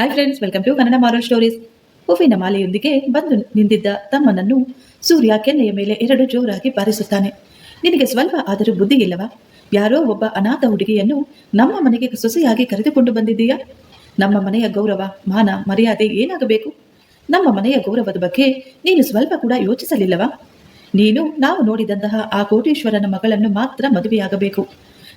Hi friends welcome to Kannada moral stories ಹೂವಿನ ಮಾಲೆಯೊಂದಿಗೆ ಬಂದು ನಿಂತಿದ್ದ ತಮ್ಮನನ್ನು ಸೂರ್ಯ ಕೆನ್ನೆಯ ಮೇಲೆ ಎರಡು ಜೋರಾಗಿ ಬಾರಿಸುತ್ತಾನೆ. ನಿನಗೆ ಸ್ವಲ್ಪ ಆದರೂ ಬುದ್ಧಿ ಇಲ್ಲವಾ? ಯಾರೋ ಒಬ್ಬ ಅನಾಥ ಹುಡುಗಿಯನ್ನು ನಮ್ಮ ಮನೆಗೆ ಸೊಸೆಯಾಗಿ ಕರೆದುಕೊಂಡು ಬಂದಿದ್ದೀಯಾ? ನಮ್ಮ ಮನೆಯ ಗೌರವ, ಮಾನ, ಮರ್ಯಾದೆ ಏನಾಗಬೇಕು? ನಮ್ಮ ಮನೆಯ ಗೌರವದ ಬಗ್ಗೆ ನೀನು ಸ್ವಲ್ಪ ಕೂಡ ಯೋಚಿಸಲಿಲ್ಲವಾ? ನೀನು, ನಾವು ನೋಡಿದಂತಹ ಆ ಕೋಟೀಶ್ವರನ ಮಗಳನ್ನು ಮಾತ್ರ ಮದುವೆಯಾಗಬೇಕು.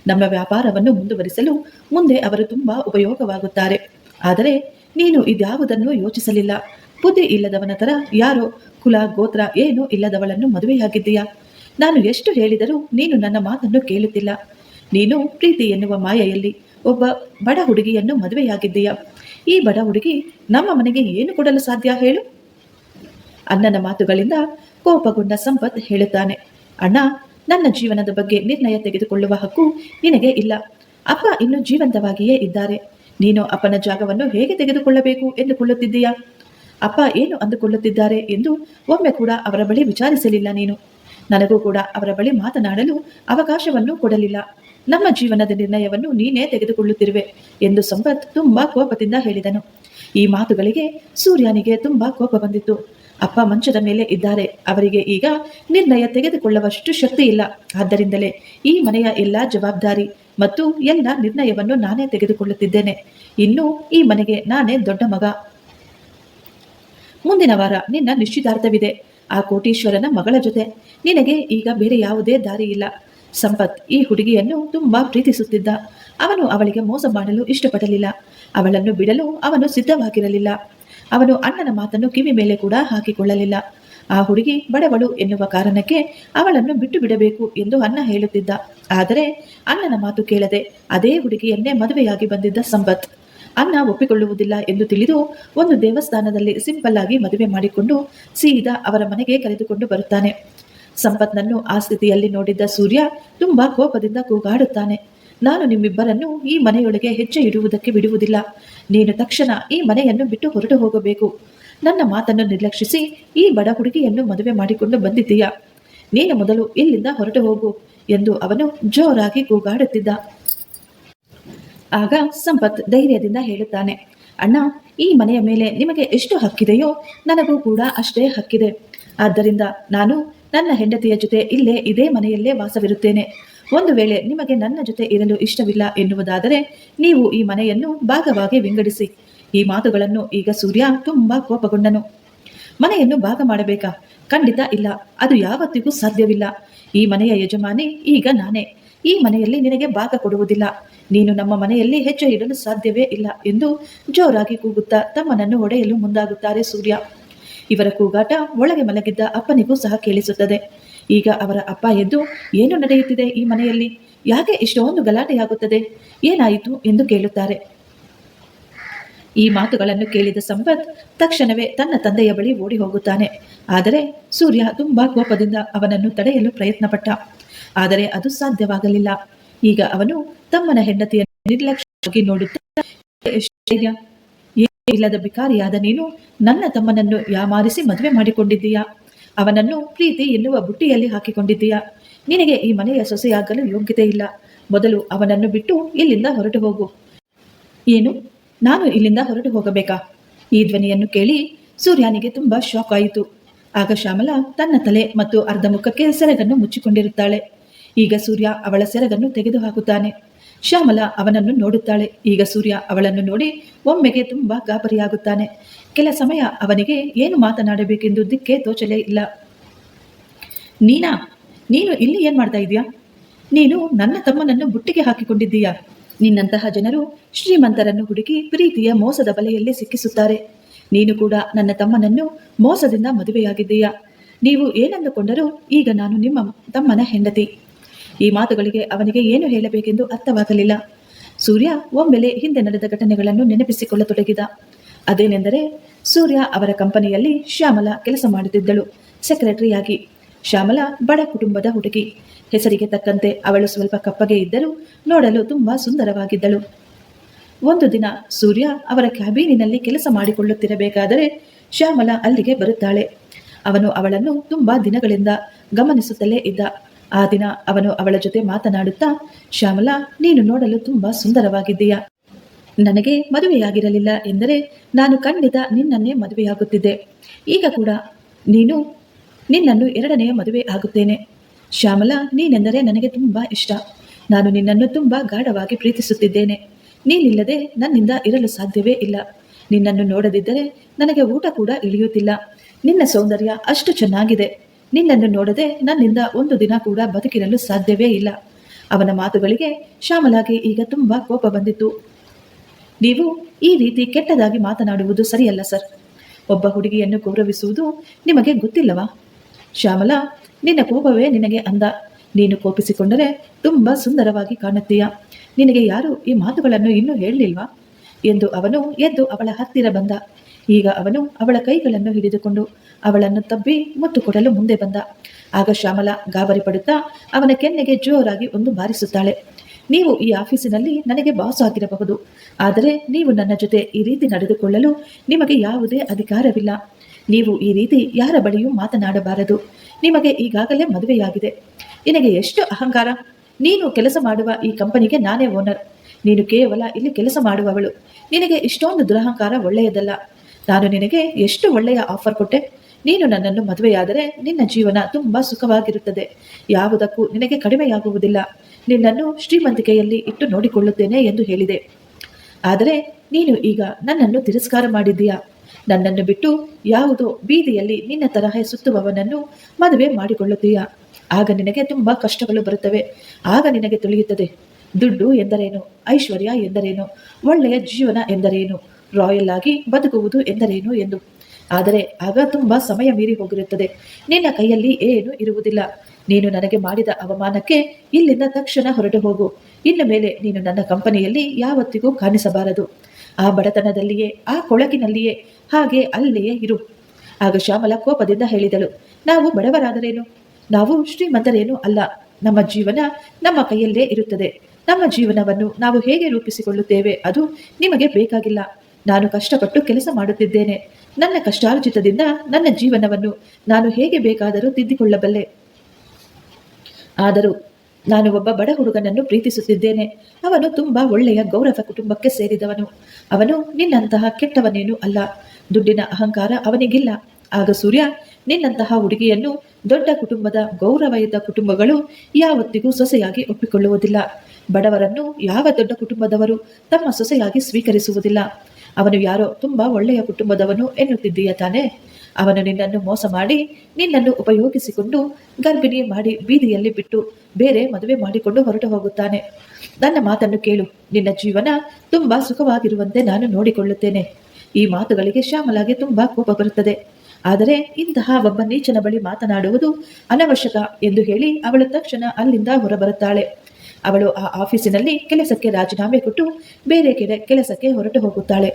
ನಮ್ಮ ವ್ಯಾಪಾರವನ್ನು ಮುಂದುವರಿಸಲು ಮುಂದೆ ಅವರು ತುಂಬಾ ಉಪಯೋಗವಾಗುತ್ತಾರೆ. ಆದರೆ ನೀನು ಇದ್ಯಾವುದನ್ನು ಯೋಚಿಸಲಿಲ್ಲ. ಬುದ್ಧಿ ಇಲ್ಲದವನ ತರ ಯಾರೋ? ಕುಲ, ಗೋತ್ರ ಏನು ಇಲ್ಲದವಳನ್ನು ಮದುವೆಯಾಗಿದ್ದೀಯಾ? ನಾನು ಎಷ್ಟು ಹೇಳಿದರೂ ನೀನು ನನ್ನ ಮಾತನ್ನು ಕೇಳುತ್ತಿಲ್ಲ. ನೀನು ಪ್ರೀತಿ ಎನ್ನುವ ಮಾಯೆಯಲ್ಲಿ ಒಬ್ಬ ಬಡ ಹುಡುಗಿಯನ್ನು ಮದುವೆಯಾಗಿದ್ದೀಯ? ಈ ಬಡ ಹುಡುಗಿ ನಮ್ಮ ಮನೆಗೆ ಏನು ಕೊಡಲು ಸಾಧ್ಯ ಹೇಳು? ಅಣ್ಣನ ಮಾತುಗಳಿಂದ ಕೋಪಗೊಂಡ ಸಂಪತ್ ಹೇಳುತ್ತಾನೆ. ಅಣ್ಣ, ನನ್ನ ಜೀವನದ ಬಗ್ಗೆ ನಿರ್ಣಯ ತೆಗೆದುಕೊಳ್ಳುವ ಹಕ್ಕು ನಿನಗೆ ಇಲ್ಲ. ಅಪ್ಪ ಇನ್ನು ಜೀವಂತವಾಗಿಯೇ ಇದ್ದಾರೆ. ನೀನು ಅಪ್ಪನ ಜಾಗವನ್ನು ಹೇಗೆ ತೆಗೆದುಕೊಳ್ಳಬೇಕು ಎಂದುಕೊಳ್ಳುತ್ತಿದ್ದೀಯಾ ಅಪ್ಪ ಏನು ಅಂದುಕೊಳ್ಳುತ್ತಿದ್ದಾರೆ ಎಂದು ಒಮ್ಮೆ ಕೂಡ ಅವರ ಬಳಿ ವಿಚಾರಿಸಲಿಲ್ಲ ನೀನು. ನನಗೂ ಕೂಡ ಅವರ ಬಳಿ ಮಾತನಾಡಲು ಅವಕಾಶವನ್ನು ಕೊಡಲಿಲ್ಲ. ನಮ್ಮ ಜೀವನದ ನಿರ್ಣಯವನ್ನು ನೀನೇ ತೆಗೆದುಕೊಳ್ಳುತ್ತಿರುವೆ ಎಂದು ಸಂಪತ್ ತುಂಬಾ ಕೋಪದಿಂದ ಹೇಳಿದನು. ಈ ಮಾತುಗಳಿಗೆ ಸೂರ್ಯನಿಗೆ ತುಂಬಾ ಕೋಪ ಬಂದಿತ್ತು. ಅಪ್ಪ ಮಂಚದ ಮೇಲೆ ಇದ್ದಾರೆ. ಅವರಿಗೆ ಈಗ ನಿರ್ಣಯ ತೆಗೆದುಕೊಳ್ಳುವಷ್ಟು ಶಕ್ತಿ ಇಲ್ಲ. ಆದ್ದರಿಂದಲೇ ಈ ಮನೆಯ ಎಲ್ಲ ಜವಾಬ್ದಾರಿ ಮತ್ತು ಎಲ್ಲ ನಿರ್ಣಯವನ್ನು ನಾನೇ ತೆಗೆದುಕೊಳ್ಳುತ್ತಿದ್ದೇನೆ. ಇನ್ನು ಈ ಮನೆಗೆ ನಾನೇ ದೊಡ್ಡ ಮಗ. ಮುಂದಿನ ವಾರ ನಿನ್ನ ನಿಶ್ಚಿತಾರ್ಥವಿದೆ. ಆ ಕೋಟೀಶ್ವರನ ಮಗಳ ಜೊತೆ ನಿನಗೆ ಈಗ ಬೇರೆ ಯಾವುದೇ ದಾರಿ ಇಲ್ಲ. ಸಂಪತ್ ಈ ಹುಡುಗಿಯನ್ನು ತುಂಬಾ ಪ್ರೀತಿಸುತ್ತಿದ್ದ. ಅವನು ಅವಳಿಗೆ ಮೋಸ ಮಾಡಲು ಇಷ್ಟಪಡಲಿಲ್ಲ. ಅವಳನ್ನು ಬಿಡಲು ಅವನು ಸಿದ್ಧವಾಗಿರಲಿಲ್ಲ. ಅವನು ಅಣ್ಣನ ಮಾತನ್ನು ಕಿವಿ ಮೇಲೆ ಕೂಡ ಹಾಕಿಕೊಳ್ಳಲಿಲ್ಲ. ಆ ಹುಡುಗಿ ಬಡವಳು ಎನ್ನುವ ಕಾರಣಕ್ಕೆ ಅವಳನ್ನು ಬಿಟ್ಟು ಬಿಡಬೇಕು ಎಂದು ಅಣ್ಣ ಹೇಳುತ್ತಿದ್ದ. ಆದರೆ ಅಣ್ಣನ ಮಾತು ಕೇಳದೆ ಅದೇ ಹುಡುಗಿಯನ್ನೇ ಮದುವೆಯಾಗಿ ಬಂದಿದ್ದ ಸಂಪತ್ ಅಣ್ಣ ಒಪ್ಪಿಕೊಳ್ಳುವುದಿಲ್ಲ ಎಂದು ತಿಳಿದು ಒಂದು ದೇವಸ್ಥಾನದಲ್ಲಿ ಸಿಂಪಲ್ ಆಗಿ ಮದುವೆ ಮಾಡಿಕೊಂಡು ಸೀದಾ ಅವರ ಮನೆಗೆ ಕರೆದುಕೊಂಡು ಬರುತ್ತಾನೆ. ಸಂಪತ್ನನ್ನು ಆ ಸ್ಥಿತಿಯಲ್ಲಿ ನೋಡಿದ್ದ ಸೂರ್ಯ ತುಂಬಾ ಕೋಪದಿಂದ ಕೂಗಾಡುತ್ತಾನೆ. ನಾನು ನಿಮ್ಮಿಬ್ಬರನ್ನು ಈ ಮನೆಯೊಳಗೆ ಹೆಜ್ಜೆ ಇಡುವುದಕ್ಕೆ ಬಿಡುವುದಿಲ್ಲ. ನೀನು ತಕ್ಷಣ ಈ ಮನೆಯನ್ನು ಬಿಟ್ಟು ಹೊರಟು ಹೋಗಬೇಕು. ನನ್ನ ಮಾತನ್ನು ನಿರ್ಲಕ್ಷಿಸಿ ಈ ಬಡ ಹುಡುಗಿಯನ್ನು ಮದುವೆ ಮಾಡಿಕೊಂಡು ಬಂದಿದ್ದೀಯಾ? ನೀನು ಮೊದಲು ಇಲ್ಲಿಂದ ಹೊರಟು ಹೋಗು ಎಂದು ಅವನು ಜೋರಾಗಿ ಕೂಗಾಡುತ್ತಿದ್ದ. ಆಗ ಸಂಪತ್ ಧೈರ್ಯದಿಂದ ಹೇಳುತ್ತಾನೆ, ಅಣ್ಣ, ಈ ಮನೆಯ ಮೇಲೆ ನಿಮಗೆ ಎಷ್ಟು ಹಕ್ಕಿದೆಯೋ ನನಗೂ ಕೂಡ ಅಷ್ಟೇ ಹಕ್ಕಿದೆ. ಆದ್ದರಿಂದ ನಾನು ನನ್ನ ಹೆಂಡತಿಯ ಜೊತೆ ಇಲ್ಲೇ ಇದೇ ಮನೆಯಲ್ಲೇ ವಾಸವಿರುತ್ತೇನೆ. ಒಂದು ವೇಳೆ ನಿಮಗೆ ನನ್ನ ಜೊತೆ ಇರಲು ಇಷ್ಟವಿಲ್ಲ ಎನ್ನುವುದಾದರೆ ನೀವು ಈ ಮನೆಯನ್ನು ಭಾಗವಾಗಿ ವಿಂಗಡಿಸಿ. ಈ ಮಾತುಗಳನ್ನು ಈಗ ಸೂರ್ಯ ತುಂಬಾ ಕೋಪಗೊಂಡನು. ಮನೆಯನ್ನು ಭಾಗ ಮಾಡಬೇಕಾ? ಖಂಡಿತ ಇಲ್ಲ. ಅದು ಯಾವತ್ತಿಗೂ ಸಾಧ್ಯವಿಲ್ಲ. ಈ ಮನೆಯ ಯಜಮಾನಿ ಈಗ ನಾನೇ. ಈ ಮನೆಯಲ್ಲಿ ನಿನಗೆ ಭಾಗ ಕೊಡುವುದಿಲ್ಲ. ನೀನು ನಮ್ಮ ಮನೆಯಲ್ಲಿ ಹೆಚ್ಚು ಇಡಲು ಸಾಧ್ಯವೇ ಇಲ್ಲ ಎಂದು ಜೋರಾಗಿ ಕೂಗುತ್ತಾ ತಮ್ಮನನ್ನು ಹೊಡೆಯಲು ಮುಂದಾಗುತ್ತಾರೆ ಸೂರ್ಯ. ಇವರ ಕೂಗಾಟ ಒಳಗೆ ಮಲಗಿದ್ದ ಅಪ್ಪನಿಗೂ ಸಹ ಕೇಳಿಸುತ್ತದೆ. ಈಗ ಅವರ ಅಪ್ಪ ಎದ್ದು, ಏನು ನಡೆಯುತ್ತಿದೆ ಈ ಮನೆಯಲ್ಲಿ? ಯಾಕೆ ಇಷ್ಟೊಂದು ಗಲಾಟೆಯಾಗುತ್ತದೆ? ಏನಾಯಿತು? ಎಂದು ಕೇಳುತ್ತಾರೆ. ಈ ಮಾತುಗಳನ್ನು ಕೇಳಿದ ಸಂಪತ್ ತಕ್ಷಣವೇ ತನ್ನ ತಂದೆಯ ಬಳಿ ಓಡಿ ಹೋಗುತ್ತಾನೆ. ಆದರೆ ಸೂರ್ಯ ತುಂಬಾ ಕೋಪದಿಂದ ಅವನನ್ನು ತಡೆಯಲು ಪ್ರಯತ್ನಪಟ್ಟ. ಆದರೆ ಅದು ಸಾಧ್ಯವಾಗಲಿಲ್ಲ. ಈಗ ಅವನು ತಮ್ಮನ ಹೆಂಡತಿಯನ್ನು ನಿರ್ಲಕ್ಷ್ಯವಾಗಿ ನೋಡುತ್ತಾ ಇಲ್ಲದ ಬಿಕಾರಿಯಾದ ನೀನು ನನ್ನ ತಮ್ಮನನ್ನು ಯಾಮಾರಿಸಿ ಮದುವೆ ಮಾಡಿಕೊಂಡಿದ್ದೀಯಾ? ಅವನನ್ನು ಪ್ರೀತಿ ಎನ್ನುವ ಬುಟ್ಟಿಯಲ್ಲಿ ಹಾಕಿಕೊಂಡಿದ್ದೀಯಾ? ನಿನಗೆ ಈ ಮನೆಯ ಸೊಸೆಯಾಗಲು ಯೋಗ್ಯತೆ ಇಲ್ಲ. ಮೊದಲು ಅವನನ್ನು ಬಿಟ್ಟು ಇಲ್ಲಿಂದ ಹೊರಟು ಹೋಗು. ಏನು? ನಾನು ಇಲ್ಲಿಂದ ಹೊರಟು ಹೋಗಬೇಕಾ? ಈ ಧ್ವನಿಯನ್ನು ಕೇಳಿ ಸೂರ್ಯನಿಗೆ ತುಂಬಾ ಶಾಕ್ ಆಯಿತು. ಆಗ ಶ್ಯಾಮಲಾ ತನ್ನ ತಲೆ ಮತ್ತು ಅರ್ಧ ಮುಖಕ್ಕೆ ಸೆರಗನ್ನು ಮುಚ್ಚಿಕೊಂಡಿರುತ್ತಾಳೆ. ಈಗ ಸೂರ್ಯ ಅವಳ ಸೆರಗನ್ನು ತೆಗೆದುಹಾಕುತ್ತಾನೆ. ಶ್ಯಾಮಲಾ ಅವನನ್ನು ನೋಡುತ್ತಾಳೆ. ಈಗ ಸೂರ್ಯ ಅವಳನ್ನು ನೋಡಿ ಒಮ್ಮೆಗೆ ತುಂಬಾ ಗಾಬರಿಯಾಗುತ್ತಾನೆ. ಕೆಲ ಸಮಯ ಅವನಿಗೆ ಏನು ಮಾತನಾಡಬೇಕೆಂದು ದಿಕ್ಕೆ ತೋಚಲೇ ಇಲ್ಲ. ನೀನಾ, ನೀನು ಇಲ್ಲಿ ಏನು ಮಾಡ್ತಾ ಇದೀಯಾ ನೀನು ನನ್ನ ತಮ್ಮನನ್ನು ಬುಟ್ಟಿಗೆ ಹಾಕಿಕೊಂಡಿದ್ದೀಯಾ? ನಿನ್ನಂತಹ ಜನರು ಶ್ರೀಮಂತರನ್ನು ಹುಡುಕಿ ಪ್ರೀತಿಯ ಮೋಸದ ಬಲೆಯಲ್ಲಿ ಸಿಕ್ಕಿಸುತ್ತಾರೆ. ನೀನು ಕೂಡ ನನ್ನ ತಮ್ಮನನ್ನು ಮೋಸದಿಂದ ಮದುವೆಯಾಗಿದ್ದೀಯಾ? ನೀವು ಏನಂದುಕೊಂಡರೂ ಈಗ ನಾನು ನಿಮ್ಮ ತಮ್ಮನ ಹೆಂಡತಿ. ಈ ಮಾತುಗಳಿಗೆ ಅವನಿಗೆ ಏನು ಹೇಳಬೇಕೆಂದು ಅರ್ಥವಾಗಲಿಲ್ಲ. ಸೂರ್ಯ ಒಮ್ಮೆಲೆ ಹಿಂದೆ ನಡೆದ ಘಟನೆಗಳನ್ನು ನೆನಪಿಸಿಕೊಳ್ಳತೊಡಗಿದ. ಅದೇನೆಂದರೆ ಸೂರ್ಯ ಅವರ ಕಂಪನಿಯಲ್ಲಿ ಶ್ಯಾಮಲ ಕೆಲಸ ಮಾಡುತ್ತಿದ್ದಳು. ಸೆಕ್ರೆಟರಿಯಾಗಿ. ಶ್ಯಾಮಲ ಬಡ ಕುಟುಂಬದ ಹುಡುಗಿ. ಹೆಸರಿಗೆ ತಕ್ಕಂತೆ ಅವಳು ಸ್ವಲ್ಪ ಕಪ್ಪಗೆ ಇದ್ದರೂ ನೋಡಲು ತುಂಬಾ ಸುಂದರವಾಗಿದ್ದಳು. ಒಂದು ದಿನ ಸೂರ್ಯ ಅವರ ಕ್ಯಾಬಿನಿನಲ್ಲಿ ಕೆಲಸ ಮಾಡಿಕೊಳ್ಳುತ್ತಿರಬೇಕಾದರೆ ಶ್ಯಾಮಲ ಅಲ್ಲಿಗೆ ಬರುತ್ತಾಳೆ. ಅವನು ಅವಳನ್ನು ತುಂಬಾ ದಿನಗಳಿಂದ ಗಮನಿಸುತ್ತಲೇ ಇದ್ದ. ಆ ದಿನ ಅವನು ಅವಳ ಜೊತೆ ಮಾತನಾಡುತ್ತಾ, ಶ್ಯಾಮಲ, ನೀನು ನೋಡಲು ತುಂಬಾ ಸುಂದರವಾಗಿದ್ದೀಯಾ? ನನಗೆ ಮದುವೆಯಾಗಿರಲಿಲ್ಲ ಎಂದರೆ ನಾನು ಖಂಡಿತ ನಿನ್ನನ್ನೇ ಮದುವೆಯಾಗುತ್ತಿದ್ದೆ. ಈಗ ಕೂಡ ನೀನು ನಿನ್ನನ್ನು ಎರಡನೆಯ ಮದುವೆ ಆಗುತ್ತೇನೆ. ಶ್ಯಾಮಲಾ, ನೀನೆಂದರೆ ನನಗೆ ತುಂಬ ಇಷ್ಟ. ನಾನು ನಿನ್ನನ್ನು ತುಂಬ ಗಾಢವಾಗಿ ಪ್ರೀತಿಸುತ್ತಿದ್ದೇನೆ. ನೀನಿಲ್ಲದೆ ನನ್ನಿಂದ ಇರಲು ಸಾಧ್ಯವೇ ಇಲ್ಲ. ನಿನ್ನನ್ನು ನೋಡದಿದ್ದರೆ ನನಗೆ ಊಟ ಕೂಡ ಇಳಿಯುತ್ತಿಲ್ಲ. ನಿನ್ನ ಸೌಂದರ್ಯ ಅಷ್ಟು ಚೆನ್ನಾಗಿದೆ. ನಿನ್ನನ್ನು ನೋಡದೆ ನನ್ನಿಂದ ಒಂದು ದಿನ ಕೂಡ ಬದುಕಿರಲು ಸಾಧ್ಯವೇ ಇಲ್ಲ. ಅವನ ಮಾತುಗಳಿಗೆ ಶ್ಯಾಮಲಾಗೆ ಈಗ ತುಂಬ ಕೋಪ ಬಂದಿತ್ತು. ನೀವು ಈ ರೀತಿ ಕೆಟ್ಟದಾಗಿ ಮಾತನಾಡುವುದು ಸರಿಯಲ್ಲ, ಸರ್. ಒಬ್ಬ ಹುಡುಗಿಯನ್ನು ಗೌರವಿಸುವುದು ನಿಮಗೆ ಗೊತ್ತಿಲ್ಲವಾ? ಶ್ಯಾಮಲಾ, ನಿನ್ನ ಕೋಪವೇ ನಿನಗೆ ಅಂದ. ನೀನು ಕೋಪಿಸಿಕೊಂಡರೆ ತುಂಬ ಸುಂದರವಾಗಿ ಕಾಣುತ್ತೀಯ? ನಿನಗೆ ಯಾರು ಈ ಮಾತುಗಳನ್ನು ಇನ್ನೂ ಹೇಳಲಿಲ್ವಾ? ಎಂದು ಅವನು ಎದ್ದು ಅವಳ ಹತ್ತಿರ ಬಂದ. ಈಗ ಅವನು ಅವಳ ಕೈಗಳನ್ನು ಹಿಡಿದುಕೊಂಡು ಅವಳನ್ನು ತಬ್ಬಿ ಮುತ್ತು ಕೊಡಲು ಮುಂದೆ ಬಂದ. ಆಗ ಶ್ಯಾಮಲ ಗಾಬರಿ ಪಡುತ್ತಾ ಅವನ ಕೆನ್ನೆಗೆ ಜೋರಾಗಿ ಒಂದು ಬಾರಿಸುತ್ತಾಳೆ. ನೀವು ಈ ಆಫೀಸಿನಲ್ಲಿ ನನಗೆ ಬಾಸ್ ಆಗಿರಬಹುದು. ಆದರೆ ನೀವು ನನ್ನ ಜೊತೆ ಈ ರೀತಿ ನಡೆದುಕೊಳ್ಳಲು ನಿಮಗೆ ಯಾವುದೇ ಅಧಿಕಾರವಿಲ್ಲ. ನೀವು ಈ ರೀತಿ ಯಾರ ಬಳಿಯೂ ಮಾತನಾಡಬಾರದು. ನಿಮಗೆ ಈಗಾಗಲೇ ಮದುವೆಯಾಗಿದೆ. ನಿನಗೆ ಎಷ್ಟು ಅಹಂಕಾರ? ನೀನು ಕೆಲಸ ಮಾಡುವ ಈ ಕಂಪನಿಗೆ ನಾನೇ ಓನರ್. ನೀನು ಕೇವಲ ಇಲ್ಲಿ ಕೆಲಸ ಮಾಡುವವಳು. ನಿನಗೆ ಇಷ್ಟೊಂದು ದುರಹಂಕಾರ ಒಳ್ಳೆಯದಲ್ಲ. ನಾನು ನಿನಗೆ ಎಷ್ಟು ಒಳ್ಳೆಯ ಆಫರ್ ಕೊಟ್ಟೆ? ನೀನು ನನ್ನನ್ನು ಮದುವೆಯಾದರೆ ನಿನ್ನ ಜೀವನ ತುಂಬ ಸುಖವಾಗಿರುತ್ತದೆ. ಯಾವುದಕ್ಕೂ ನಿನಗೆ ಕಡಿಮೆಯಾಗುವುದಿಲ್ಲ. ನಿನ್ನನ್ನು ಶ್ರೀಮಂತಿಕೆಯಲ್ಲಿ ಇಟ್ಟು ನೋಡಿಕೊಳ್ಳುತ್ತೇನೆ ಎಂದು ಹೇಳಿದೆ. ಆದರೆ ನೀನು ಈಗ ನನ್ನನ್ನು ತಿರಸ್ಕಾರ ಮಾಡಿದ್ದೀಯಾ? ನನ್ನನ್ನು ಬಿಟ್ಟು ಯಾವುದೋ ಬೀದಿಯಲ್ಲಿ ನಿನ್ನ ತರಹ ಸುತ್ತುವವನನ್ನು ಮದುವೆ ಮಾಡಿಕೊಳ್ಳುತ್ತೀಯಾ? ಆಗ ನಿನಗೆ ತುಂಬ ಕಷ್ಟಗಳು ಬರುತ್ತವೆ. ಆಗ ನಿನಗೆ ತಿಳಿಯುತ್ತದೆ. ದುಡ್ಡು ಎಂದರೇನು? ಐಶ್ವರ್ಯ ಎಂದರೇನು? ಒಳ್ಳೆಯ ಜೀವನ ಎಂದರೇನು? ರಾಯಲ್ ಆಗಿ ಬದುಕುವುದು ಎಂದರೇನು ಎಂದು? ಆದರೆ ಆಗ ತುಂಬ ಸಮಯ ಮೀರಿ ಹೋಗಿರುತ್ತದೆ. ನಿನ್ನ ಕೈಯಲ್ಲಿ ಏನು ಇರುವುದಿಲ್ಲ. ನೀನು ನನಗೆ ಮಾಡಿದ ಅವಮಾನಕ್ಕೆ ಇಲ್ಲಿಂದ ತಕ್ಷಣ ಹೊರಟು ಹೋಗು. ಇನ್ನು ಮೇಲೆ ನೀನು ನನ್ನ ಕಂಪನಿಯಲ್ಲಿ ಯಾವತ್ತಿಗೂ ಕಾಣಿಸಬಾರದು. ಆ ಬಡತನದಲ್ಲಿಯೇ, ಆ ಕೊಳಕಿನಲ್ಲಿಯೇ, ಹಾಗೆ ಅಲ್ಲಿಯೇ ಇರು. ಆಗ ಶ್ಯಾಮಲ ಕೋಪದಿಂದ ಹೇಳಿದಳು, ನಾವು ಬಡವರಾದರೇನು? ನಾವು ಶ್ರೀಮಂತರೇನೂ ಅಲ್ಲ. ನಮ್ಮ ಜೀವನ ನಮ್ಮ ಕೈಯಲ್ಲೇ ಇರುತ್ತದೆ. ನಮ್ಮ ಜೀವನವನ್ನು ನಾವು ಹೇಗೆ ರೂಪಿಸಿಕೊಳ್ಳುತ್ತೇವೆ ಅದು ನಿಮಗೆ ಬೇಕಾಗಿಲ್ಲ. ನಾನು ಕಷ್ಟಪಟ್ಟು ಕೆಲಸ ಮಾಡುತ್ತಿದ್ದೇನೆ. ನನ್ನ ಕಷ್ಟಾರ್ಜಿತದಿಂದ ನನ್ನ ಜೀವನವನ್ನು ನಾನು ಹೇಗೆ ಬೇಕಾದರೂ ತಿದ್ದಿಕೊಳ್ಳಬಲ್ಲೆ? ಆದರೂ ನಾನು ಒಬ್ಬ ಬಡ ಹುಡುಗನನ್ನು ಪ್ರೀತಿಸುತ್ತಿದ್ದೇನೆ. ಅವನು ತುಂಬಾ ಒಳ್ಳೆಯ ಗೌರವ ಕುಟುಂಬಕ್ಕೆ ಸೇರಿದವನು. ಅವನು ನಿನ್ನಂತಹ ಕೆಟ್ಟವನೇನೂ ಅಲ್ಲ. ದುಡ್ಡಿನ ಅಹಂಕಾರ ಅವನಿಗಿಲ್ಲ. ಆಗ ಸೂರ್ಯ, ನಿನ್ನಂತಹ ಹುಡುಗಿಯನ್ನು ದೊಡ್ಡ ಕುಟುಂಬದ ಗೌರವಯುತ ಕುಟುಂಬಗಳು ಯಾವತ್ತಿಗೂ ಸೊಸೆಯಾಗಿ ಒಪ್ಪಿಕೊಳ್ಳುವುದಿಲ್ಲ. ಬಡವರನ್ನು ಯಾವ ದೊಡ್ಡ ಕುಟುಂಬದವರು ತಮ್ಮ ಸೊಸೆಯಾಗಿ ಸ್ವೀಕರಿಸುವುದಿಲ್ಲ. ಅವನು ಯಾರೋ ತುಂಬ ಒಳ್ಳೆಯ ಕುಟುಂಬದವನು ಎನ್ನುತ್ತಿದ್ದೀಯ ತಾನೇ? ಅವನು ನಿನ್ನನ್ನು ಮೋಸ ಮಾಡಿ ನಿನ್ನನ್ನು ಉಪಯೋಗಿಸಿಕೊಂಡು ಗರ್ಭಿಣಿ ಮಾಡಿ ಬೀದಿಯಲ್ಲಿ ಬಿಟ್ಟು ಬೇರೆ ಮದುವೆ ಮಾಡಿಕೊಂಡು ಹೊರಟು ಹೋಗುತ್ತಾನೆ. ನನ್ನ ಮಾತನ್ನು ಕೇಳು. ನಿನ್ನ ಜೀವನ ತುಂಬಾ ಸುಖವಾಗಿರುವಂತೆ ನಾನು ನೋಡಿಕೊಳ್ಳುತ್ತೇನೆ. ಈ ಮಾತುಗಳಿಗೆ ಶ್ಯಾಮಲಾಗೆ ತುಂಬಾ ಕೋಪ ಬರುತ್ತದೆ. ಆದರೆ ಇಂತಹ ಒಬ್ಬ ನೀಚನ ಬಳಿ ಮಾತನಾಡುವುದು ಅನವಶ್ಯಕ ಎಂದು ಹೇಳಿ ಅವಳು ತಕ್ಷಣ ಅಲ್ಲಿಂದ ಹೊರಬರುತ್ತಾಳೆ. ಅವಳು ಆ ಆಫೀಸಿನಲ್ಲಿ ಕೆಲಸಕ್ಕೆ ರಾಜೀನಾಮೆ ಕೊಟ್ಟು ಬೇರೆ ಕಡೆ ಕೆಲಸಕ್ಕೆ ಹೊರಟು ಹೋಗುತ್ತಾಳೆ.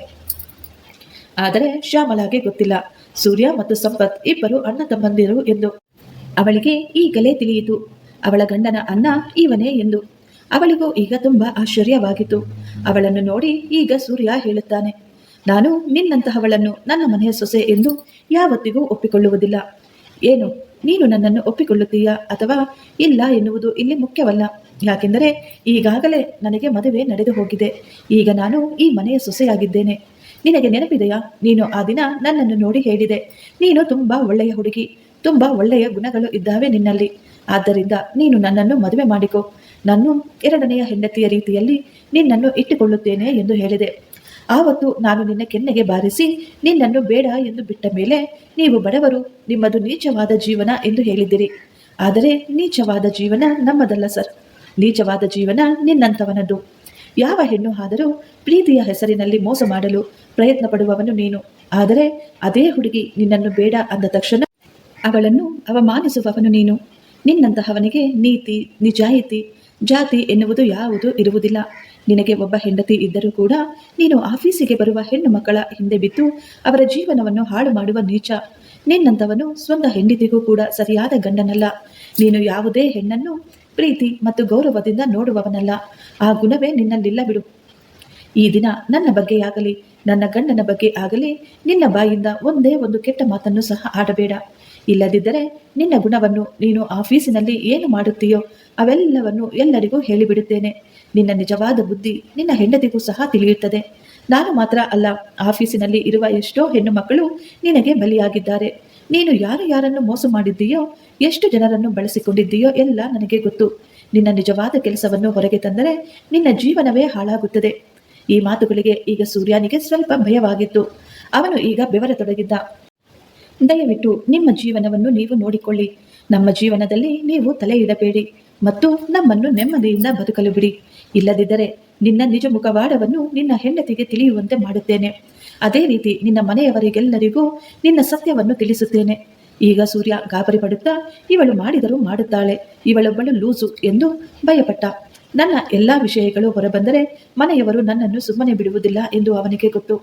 ಆದರೆ ಶ್ಯಾಮಲಾಗೆ ಗೊತ್ತಿಲ್ಲ. ಸೂರ್ಯ ಮತ್ತು ಸಂಪತ್ ಇಬ್ಬರು ಅಣ್ಣ ತಮ್ಮಂದಿರು ಎಂದು. ಅವಳಿಗೆ ಈಗಲೇ ತಿಳಿಯಿತು. ಅವಳ ಗಂಡನ ಅಣ್ಣ ಇವನೇ ಎಂದು. ಅವಳಿಗೂ ಈಗ ತುಂಬಾ ಆಶ್ಚರ್ಯವಾಗಿತ್ತು. ಅವಳನ್ನು ನೋಡಿ ಈಗ ಸೂರ್ಯ ಹೇಳುತ್ತಾನೆ, ನಾನು ನಿನ್ನಂತಹವಳನ್ನು ನನ್ನ ಮನೆಯ ಸೊಸೆ ಎಂದು ಯಾವತ್ತಿಗೂ ಒಪ್ಪಿಕೊಳ್ಳುವುದಿಲ್ಲ. ಏನು ನೀನು ನನ್ನನ್ನು ಒಪ್ಪಿಕೊಳ್ಳುತ್ತೀಯಾ ಅಥವಾ ಇಲ್ಲ ಎನ್ನುವುದು ಇಲ್ಲಿ ಮುಖ್ಯವಲ್ಲ. ಯಾಕೆಂದರೆ ಈಗಾಗಲೇ ನನಗೆ ಮದುವೆ ನಡೆದು ಹೋಗಿದೆ. ಈಗ ನಾನು ಈ ಮನೆಯ ಸೊಸೆಯಾಗಿದ್ದೇನೆ. ನಿನಗೆ ನೆನಪಿದೆಯಾ? ನೀನು ಆ ದಿನ ನನ್ನನ್ನು ನೋಡಿ ಹೇಳಿದೆ. ನೀನು ತುಂಬಾ ಒಳ್ಳೆಯ ಹುಡುಗಿ, ತುಂಬಾ ಒಳ್ಳೆಯ ಗುಣಗಳು ಇದ್ದಾವೆ ನಿನ್ನಲ್ಲಿ. ಆದ್ದರಿಂದ ನೀನು ನನ್ನನ್ನು ಮದುವೆ ಮಾಡಿಕೊ. ನಾನು ಎರಡನೆಯ ಹೆಂಡತಿಯ ರೀತಿಯಲ್ಲಿ ನಿನ್ನನ್ನು ಇಟ್ಟುಕೊಳ್ಳುತ್ತೇನೆ ಎಂದು ಹೇಳಿದೆ. ಆವತ್ತು ನಾನು ನಿನ್ನ ಕೆನ್ನೆಗೆ ಬಾರಿಸಿ ನಿನ್ನನ್ನು ಬೇಡ ಎಂದು ಬಿಟ್ಟ ಮೇಲೆ ನೀವು ಬಡವರು, ನಿಮ್ಮದು ನೀಚವಾದ ಜೀವನ ಎಂದು ಹೇಳಿದ್ದೀರಿ. ಆದರೆ ನೀಚವಾದ ಜೀವನ ನಮ್ಮದಲ್ಲ ಸರ್. ನೀಚವಾದ ಜೀವನ ನಿನ್ನಂಥವನದ್ದು ಯಾವ ಹೆಣ್ಣು ಆದರೂ ಪ್ರೀತಿಯ ಹೆಸರಿನಲ್ಲಿ ಮೋಸ ಮಾಡಲು ಪ್ರಯತ್ನ ಪಡುವವನು ನೀನು. ಆದರೆ ಅದೇ ಹುಡುಗಿ ನಿನ್ನನ್ನು ಬೇಡ ಅಂದ ತಕ್ಷಣ ಅವಳನ್ನು ಅವಮಾನಿಸುವವನು ನೀನು. ನಿನ್ನಂತಹವನಿಗೆ ನೀತಿ, ನಿಜಾಯಿತಿ, ಜಾತಿ ಎನ್ನುವುದು ಯಾವುದು ಇರುವುದಿಲ್ಲ. ನಿನಗೆ ಒಬ್ಬ ಹೆಂಡತಿ ಇದ್ದರೂ ಕೂಡ ನೀನು ಆಫೀಸಿಗೆ ಬರುವ ಹೆಣ್ಣು ಮಕ್ಕಳ ಹಿಂದೆ ಬಿದ್ದು ಅವರ ಜೀವನವನ್ನು ಹಾಳು ಮಾಡುವ ನೀಚ. ನಿನ್ನಂಥವನು ಸ್ವಂತ ಹೆಂಡತಿಗೂ ಕೂಡ ಸರಿಯಾದ ಗಂಡನಲ್ಲ. ನೀನು ಯಾವುದೇ ಹೆಣ್ಣನ್ನು ಪ್ರೀತಿ ಮತ್ತು ಗೌರವದಿಂದ ನೋಡುವವನಲ್ಲ. ಆ ಗುಣವೇ ನಿನ್ನಲ್ಲಿಲ್ಲ ಬಿಡು. ಈ ದಿನ ನನ್ನ ಬಗ್ಗೆಯಾಗಲಿ ನನ್ನ ಗಂಡನ ಬಗ್ಗೆ ಆಗಲಿ ನಿನ್ನ ಬಾಯಿಂದ ಒಂದೇ ಒಂದು ಕೆಟ್ಟ ಮಾತನ್ನು ಸಹ ಆಡಬೇಡ. ಇಲ್ಲದಿದ್ದರೆ ನಿನ್ನ ಗುಣವನ್ನು ನೀನು ಆಫೀಸಿನಲ್ಲಿ ಏನು ಮಾಡುತ್ತೀಯೋ ಅವೆಲ್ಲವನ್ನು ಎಲ್ಲರಿಗೂ ಹೇಳಿಬಿಡುತ್ತೇನೆ. ನಿನ್ನ ನಿಜವಾದ ಬುದ್ಧಿ ನಿನ್ನ ಹೆಂಡತಿಗೂ ಸಹ ತಿಳಿಯುತ್ತದೆ. ನಾನು ಮಾತ್ರ ಅಲ್ಲ ಆಫೀಸಿನಲ್ಲಿ ಇರುವ ಎಷ್ಟೋ ಹೆಣ್ಣು ಮಕ್ಕಳು ನಿನಗೆ ಬಲಿಯಾಗಿದ್ದಾರೆ. ನೀನು ಯಾರು ಯಾರನ್ನು ಮೋಸ ಮಾಡಿದ್ದೀಯೋ, ಎಷ್ಟು ಜನರನ್ನು ಬಳಸಿಕೊಂಡಿದ್ದೀಯೋ ಎಲ್ಲ ನನಗೆ ಗೊತ್ತು. ನಿನ್ನ ನಿಜವಾದ ಕೆಲಸವನ್ನು ಹೊರಗೆ ತಂದರೆ ನಿನ್ನ ಜೀವನವೇ ಹಾಳಾಗುತ್ತದೆ. ಈ ಮಾತುಗಳಿಗೆ ಈಗ ಸೂರ್ಯನಿಗೆ ಸ್ವಲ್ಪ ಭಯವಾಗಿತ್ತು. ಅವನು ಈಗ ಬೆವರತೊಡಗಿದ್ದ ದಯವಿಟ್ಟು ನಿಮ್ಮ ಜೀವನವನ್ನು ನೀವು ನೋಡಿಕೊಳ್ಳಿ. ನಮ್ಮ ಜೀವನದಲ್ಲಿ ನೀವು ತಲೆ ಇಡಬೇಡಿ ಮತ್ತು ನಮ್ಮನ್ನು ನೆಮ್ಮದಿಯಿಂದ ಬದುಕಲು ಬಿಡಿ. ಇಲ್ಲದಿದ್ದರೆ ನಿನ್ನ ನಿಜ ಮುಖವಾಡವನ್ನು ನಿನ್ನ ಹೆಂಡತಿಗೆ ತಿಳಿಯುವಂತೆ ಮಾಡುತ್ತೇನೆ. ಅದೇ ರೀತಿ ನಿನ್ನ ಮನೆಯವರಿಗೆಲ್ಲರಿಗೂ ನಿನ್ನ ಸತ್ಯವನ್ನು ತಿಳಿಸುತ್ತೇನೆ. ಈಗ ಸೂರ್ಯ ಗಾಬರಿ ಪಡುತ್ತಾ ಇವಳು ಮಾಡಿದರೂ ಮಾಡುತ್ತಾಳೆ. ಇವಳೊಬ್ಬಳು ಲೂಸು ಎಂದು ಭಯಪಟ್ಟ. ನನ್ನ ಎಲ್ಲಾ ವಿಷಯಗಳು ಹೊರಬಂದರೆ ಮನೆಯವರು ನನ್ನನ್ನು ಸುಮ್ಮನೆ ಬಿಡುವುದಿಲ್ಲ ಎಂದು ಅವನಿಗೆ ಗೊತ್ತು.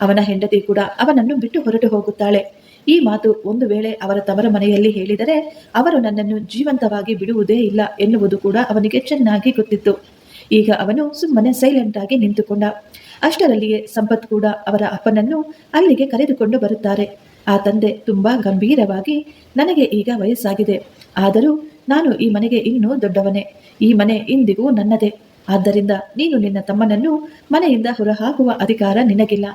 ಅವನ ಹೆಂಡತಿ ಕೂಡ ಅವನನ್ನು ಬಿಟ್ಟು ಹೊರಟು ಹೋಗುತ್ತಾಳೆ. ಈ ಮಾತು ಒಂದು ವೇಳೆ ಅವರ ತವರ ಮನೆಯಲ್ಲಿ ಹೇಳಿದರೆ, ಅವರು ನನ್ನನ್ನು ಜೀವಂತವಾಗಿ ಬಿಡುವುದೇ ಇಲ್ಲ ಎನ್ನುವುದು ಕೂಡ ಅವನಿಗೆ ಚೆನ್ನಾಗಿ ಗೊತ್ತಿತ್ತು. ಈಗ ಅವನು ಸುಮ್ಮನೆ ಸೈಲೆಂಟ್ ಆಗಿ ನಿಂತುಕೊಂಡ. ಅಷ್ಟರಲ್ಲಿಯೇ ಸಂಪತ್ ಕೂಡ ಅವರ ಅಪ್ಪನನ್ನು ಅಲ್ಲಿಗೆ ಕರೆದುಕೊಂಡು ಬರುತ್ತಾರೆ. ಆ ತಂದೆ ತುಂಬಾ ಗಂಭೀರವಾಗಿ, ನನಗೆ ಈಗ ವಯಸ್ಸಾಗಿದೆ. ಆದರೂ ನಾನು ಈ ಮನೆಗೆ ಇನ್ನೂ ದೊಡ್ಡವನೇ. ಈ ಮನೆ ಇಂದಿಗೂ ನನ್ನದೇ. ಆದ್ದರಿಂದ ನೀನು ನಿನ್ನ ತಮ್ಮನನ್ನು ಮನೆಯಿಂದ ಹೊರಹಾಕುವ ಅಧಿಕಾರ ನಿನಗಿಲ್ಲ.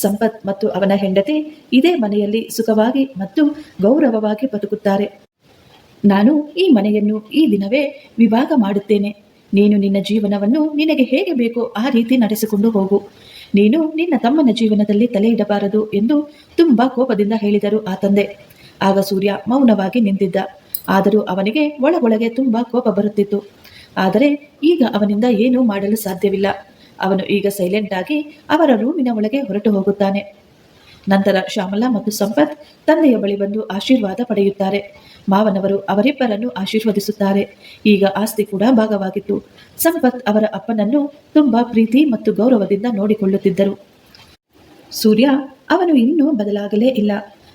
ಸಂಪತ್ ಮತ್ತು ಅವನ ಹೆಂಡತಿ ಇದೇ ಮನೆಯಲ್ಲಿ ಸುಖವಾಗಿ ಮತ್ತು ಗೌರವವಾಗಿ ಬದುಕುತ್ತಾರೆ. ನಾನು ಈ ಮನೆಯನ್ನು ಈ ದಿನವೇ ವಿಭಾಗ ಮಾಡುತ್ತೇನೆ. ನೀನು ನಿನ್ನ ಜೀವನವನ್ನು ನಿನಗೆ ಹೇಗೆ ಬೇಕೋ ಆ ರೀತಿ ನಡೆಸಿಕೊಂಡು ಹೋಗು. ನೀನು ನಿನ್ನ ತಮ್ಮನ ಜೀವನದಲ್ಲಿ ತಲೆ ಇಡಬಾರದು ಎಂದು ತುಂಬಾ ಕೋಪದಿಂದ ಹೇಳಿದರು ಆ ತಂದೆ. ಆಗ ಸೂರ್ಯ ಮೌನವಾಗಿ ನಿಂತಿದ್ದ. ಆದರೂ ಅವನಿಗೆ ಒಳಗೊಳಗೆ ತುಂಬಾ ಕೋಪ ಬರುತ್ತಿತ್ತು. ಆದರೆ ಈಗ ಅವನಿಂದ ಏನೂ ಮಾಡಲು ಸಾಧ್ಯವಿಲ್ಲ. ಅವನು ಈಗ ಸೈಲೆಂಟ್ ಆಗಿ ಅವರ ರೂಮಿನ ಒಳಗೆ ಹೊರಟು ಹೋಗುತ್ತಾನೆ. ನಂತರ ಶ್ಯಾಮಲಾ ಮತ್ತು ಸಂಪತ್ ತಂದೆಯ ಬಳಿ ಬಂದು ಆಶೀರ್ವಾದ ಪಡೆಯುತ್ತಾರೆ. ಮಾವನವರು ಅವರಿಬ್ಬರನ್ನು ಆಶೀರ್ವದಿಸುತ್ತಾರೆ. ಈಗ ಆಸ್ತಿ ಕೂಡ ಭಾಗವಾಗಿತ್ತು. ಸಂಪತ್ ಅವರ ಅಪ್ಪನನ್ನು ತುಂಬಾ ಪ್ರೀತಿ ಮತ್ತು ಗೌರವದಿಂದ ನೋಡಿಕೊಳ್ಳುತ್ತಿದ್ದರು. ಸೂರ್ಯ, ಅವನು ಇನ್ನೂ ಬದಲಾಗಲೇ ಇಲ್ಲ.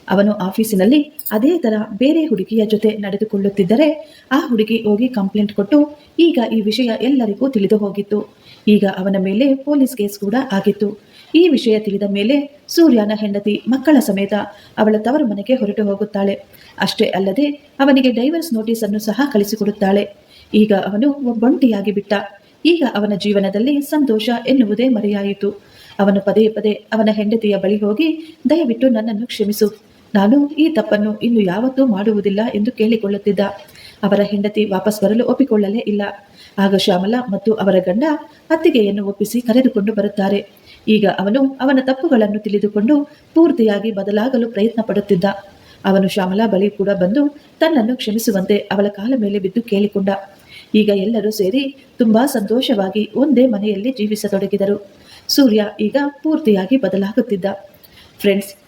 ಅವನು ಆಫೀಸಿನಲ್ಲಿ ಅದೇ ತರ ಬೇರೆ ಹುಡುಗಿಯ ಜೊತೆ ನಡೆದುಕೊಳ್ಳುತ್ತಿದ್ದರೆ ಆ ಹುಡುಗಿ ಹೋಗಿ ಕಂಪ್ಲೇಂಟ್ ಕೊಟ್ಟು ಈಗ ಈ ವಿಷಯ ಎಲ್ಲರಿಗೂ ತಿಳಿದು ಹೋಗಿತ್ತು. ಈಗ ಅವನ ಮೇಲೆ ಪೊಲೀಸ್ ಕೇಸ್ ಕೂಡ ಆಗಿತ್ತು. ಈ ವಿಷಯ ತಿಳಿದ ಮೇಲೆ ಸೂರ್ಯನ ಹೆಂಡತಿ ಮಕ್ಕಳ ಸಮೇತ ಅವಳ ತವರು ಮನೆಗೆ ಹೊರಟು ಹೋಗುತ್ತಾಳೆ. ಅಷ್ಟೇ ಅಲ್ಲದೆ ಅವನಿಗೆ ಡೈವರ್ಸ್ ನೋಟಿಸ್ ಅನ್ನು ಸಹ ಕಳಿಸಿಕೊಡುತ್ತಾಳೆ. ಈಗ ಅವನು ಒಬ್ಬೊಂಟಿಯಾಗಿ ಬಿಟ್ಟ. ಈಗ ಅವನ ಜೀವನದಲ್ಲಿ ಸಂತೋಷ ಎನ್ನುವುದೇ ಮರೆಯಾಯಿತು. ಅವನು ಪದೇ ಪದೇ ಅವನ ಹೆಂಡತಿಯ ಬಳಿ ಹೋಗಿ ದಯವಿಟ್ಟು ನನ್ನನ್ನು ಕ್ಷಮಿಸು. ನಾನು ಈ ತಪ್ಪನ್ನು ಇನ್ನು ಯಾವತ್ತೂ ಮಾಡುವುದಿಲ್ಲ ಎಂದು ಕೇಳಿಕೊಳ್ಳುತ್ತಿದ್ದ. ಅವರ ಹೆಂಡತಿ ವಾಪಸ್ ಬರಲು ಒಪ್ಪಿಕೊಳ್ಳಲೇ ಇಲ್ಲ. ಆಗ ಶ್ಯಾಮಲಾ ಮತ್ತು ಅವರ ಗಂಡ ಅತ್ತಿಗೆಯನ್ನು ಒಪ್ಪಿಸಿ ಕರೆದುಕೊಂಡು ಬರುತ್ತಾರೆ. ಈಗ ಅವನು ಅವನ ತಪ್ಪುಗಳನ್ನು ತಿಳಿದುಕೊಂಡು ಪೂರ್ತಿಯಾಗಿ ಬದಲಾಗಲು ಪ್ರಯತ್ನ ಪಡುತ್ತಿದ್ದ. ಅವನು ಶ್ಯಾಮಲಾ ಬಳಿ ಕೂಡ ಬಂದು ತನ್ನನ್ನು ಕ್ಷಮಿಸುವಂತೆ ಅವಳ ಕಾಲ ಮೇಲೆ ಬಿದ್ದು ಕೇಳಿಕೊಂಡ. ಈಗ ಎಲ್ಲರೂ ಸೇರಿ ತುಂಬಾ ಸಂತೋಷವಾಗಿ ಒಂದೇ ಮನೆಯಲ್ಲಿ ಜೀವಿಸತೊಡಗಿದರು. ಸೂರ್ಯ ಈಗ ಪೂರ್ತಿಯಾಗಿ ಬದಲಾಗುತ್ತಿದ್ದ. ಫ್ರೆಂಡ್ಸ್